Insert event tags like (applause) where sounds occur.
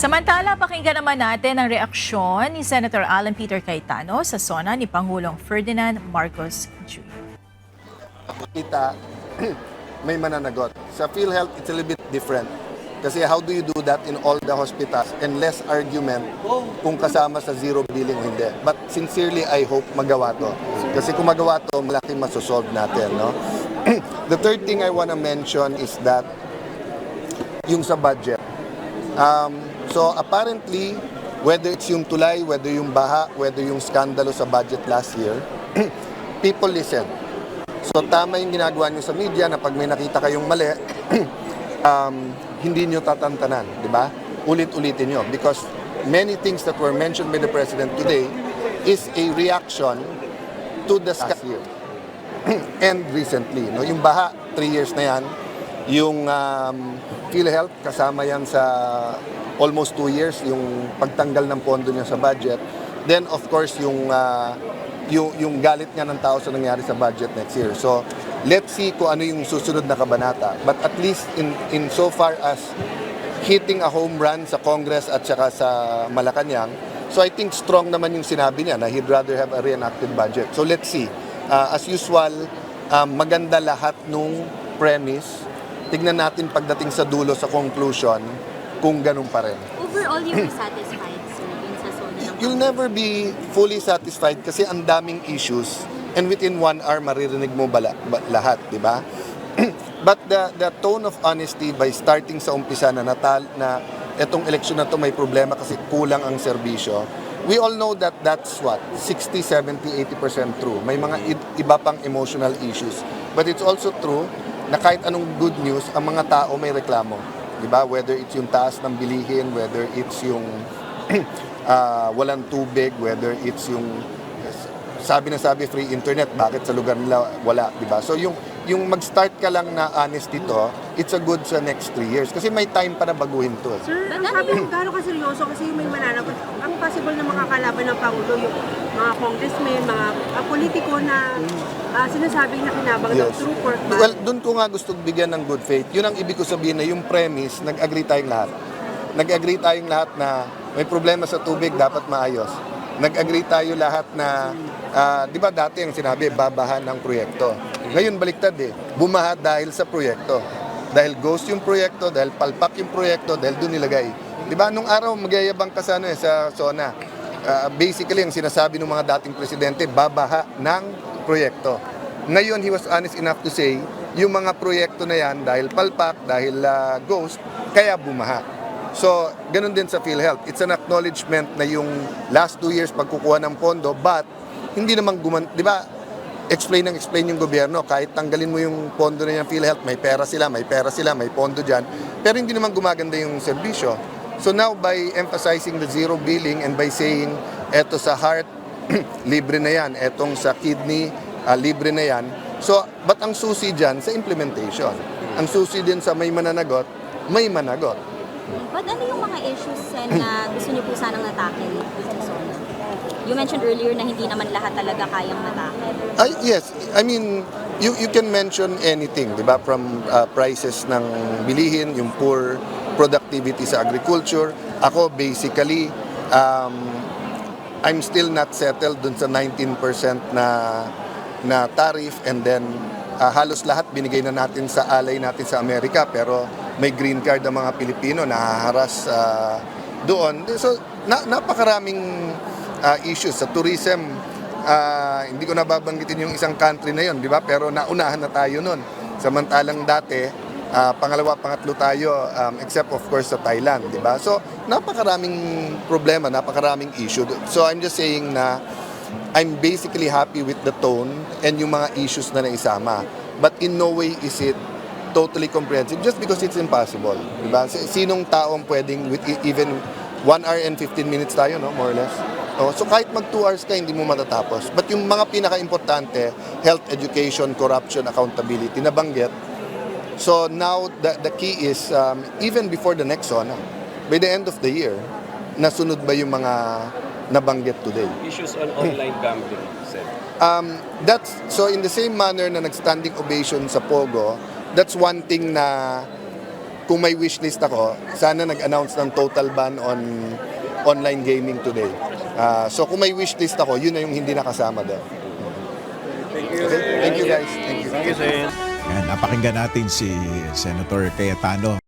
Samantala, pakinggan naman natin ang reaksyon ni Senator Alan Peter Cayetano sa sona ni Pangulong Ferdinand Marcos Jr. kita (clears throat) may mananagot. Sa PhilHealth, it's a little bit different. Kasi how do you do that in all the hospitals and less argument kung kasama sa zero billing o hindi. But sincerely, I hope magawa to. Kasi kung magawa to, malaki masosolve natin. No? (clears throat) the third thing I want to mention is that yung sa budget. Um, so apparently, whether it's yung tulay, whether yung baha, whether yung skandalo sa budget last year, (clears throat) people listen. So tama yung ginagawa nyo sa media na pag may nakita kayong mali, (clears throat) um, hindi nyo tatantanan, di ba? Ulit-ulitin nyo. Because many things that were mentioned by the President today is a reaction to the last year. (clears throat) And recently, no? yung baha, three years na yan. Yung um, PhilHealth, kasama yan sa almost two years, yung pagtanggal ng pondo niya sa budget. Then, of course, yung uh, yung, yung galit nga ng tao sa nangyari sa budget next year. So, let's see kung ano yung susunod na kabanata. But at least in, in so far as hitting a home run sa Congress at saka sa Malacanang, so I think strong naman yung sinabi niya na he'd rather have a reenacted budget. So let's see. Uh, as usual, um, maganda lahat nung premise. Tignan natin pagdating sa dulo sa conclusion kung ganun pa rin. Overall, you were satisfied, sir, dun sa ng You'll never be fully satisfied kasi ang daming issues and within one hour maririnig mo bala, ba, lahat, di ba? (clears throat) But the the tone of honesty by starting sa umpisa na natal na etong eleksyon na to may problema kasi kulang ang serbisyo. We all know that that's what 60, 70, 80% true. May mga i- iba pang emotional issues. But it's also true na kahit anong good news, ang mga tao may reklamo. Di ba? Whether it's yung taas ng bilihin, whether it's yung (clears throat) ah, walang tubig, whether it's yung sabi na sabi free internet, bakit sa lugar nila wala, di ba? So yung yung mag-start ka lang na honest dito, it's a good sa next three years. Kasi may time pa na baguhin to. eh. Sir, ang sabi mo gano'n kaseryoso kasi yung may mananagot, ang possible na makakalaban ng Pangulo yung mga congressmen, mga ah, politiko na ah, sinasabing nakinabang ng true pork ban. Well, doon ko nga gusto bigyan ng good faith. Yun ang ibig ko sabihin na yung premise, nag-agree tayong lahat. Nag-agree tayong lahat na may problema sa tubig, dapat maayos. Nag-agree tayo lahat na, ah, di ba dati ang sinabi, babahan ng proyekto. Ngayon baliktad eh, bumaha dahil sa proyekto. Dahil ghost yung proyekto, dahil palpak yung proyekto, dahil doon nilagay. Di ba, nung araw magyayabang ka sa, ano, eh, sa SONA, Ah, basically, ang sinasabi ng mga dating presidente, babaha ng proyekto. Ngayon, he was honest enough to say, yung mga proyekto na yan, dahil palpak, dahil ah, ghost, kaya bumaha. So, ganun din sa PhilHealth. It's an acknowledgement na yung last two years pagkukuha ng pondo, but hindi naman guman, di ba, explain ng explain yung gobyerno, kahit tanggalin mo yung pondo na yung PhilHealth, may pera sila, may pera sila, may pondo dyan, pero hindi naman gumaganda yung serbisyo. So now by emphasizing the zero billing and by saying eto sa heart, (clears throat) libre na yan, etong sa kidney, ah, libre na yan. So, but ang susi dyan sa implementation. Ang susi din sa may mananagot, may managot. But ano yung mga issues, Sen, na gusto niyo po sanang natakil zona? You mentioned earlier na hindi naman lahat talaga kayang natakil. Ay, yes, I mean, you you can mention anything, 'di ba? From uh, prices ng bilihin, yung poor productivity sa agriculture. Ako basically um, I'm still not settled dun sa 19% na na tariff and then uh, halos lahat binigay na natin sa alay natin sa Amerika pero may green card ang mga Pilipino nahaharas uh, doon. So na, napakaraming uh, issues sa tourism Ah, hindi ko nababanggitin yung isang country na yon, di ba? Pero naunahan na tayo nun. Samantalang dati, ah, pangalawa, pangatlo tayo, um, except of course sa Thailand, di ba? So, napakaraming problema, napakaraming issue. So, I'm just saying na I'm basically happy with the tone and yung mga issues na naisama. But in no way is it totally comprehensive just because it's impossible. Di ba? Si- Sinong taong pwedeng with e- even 1 hour and 15 minutes tayo, no? More or less. Oh, so kahit mag 2 hours ka, hindi mo matatapos. But yung mga pinaka-importante, health, education, corruption, accountability, nabanggit. So now, the, the key is, um, even before the next SONA, by the end of the year, nasunod ba yung mga nabanggit today? issues on online gambling, sir. Um, that's so in the same manner na nagstanding ovation sa Pogo, that's one thing na kung may wishlist ako, sana nag-announce ng total ban on online gaming today. Ah, so kung may wishlist ako, yun na yung hindi nakasama doon. Okay? Thank you guys. Thank you. Yan, napakinggan natin si Senator Cayetano.